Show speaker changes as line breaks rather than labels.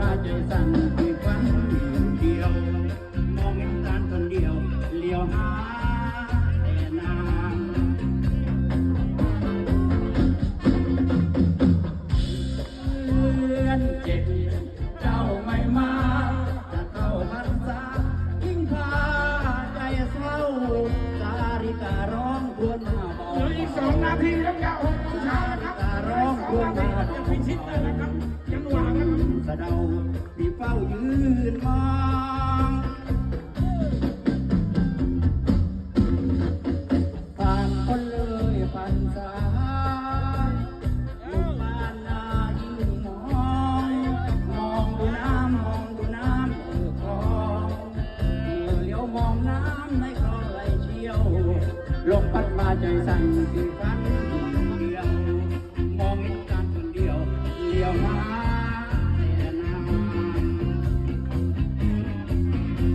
มาใจสั่นที่วันเดียว มองตาคนเดียวเลี้ยวหาแต่นางเลื่อนเจ็บเจ้าไม่มาจะเข้าพรรษายิ่งพาใจเศร้าสาริการ้องควรมาบอกเหสองนาทีแล้วจะหกโมงเช้านะครับร้องควรมากจะพิชิตเลยนะครับะเดาที่เฝ้ายืนมองผ่านคนเลยผ่านสายลมบ้านนายิ่งมองมองดูน้ำมองดูน้ำเออคลองเลี้ยวมองน้ำในคลองไหลเชี่ยว ลมพัดมาใจสั่นคือ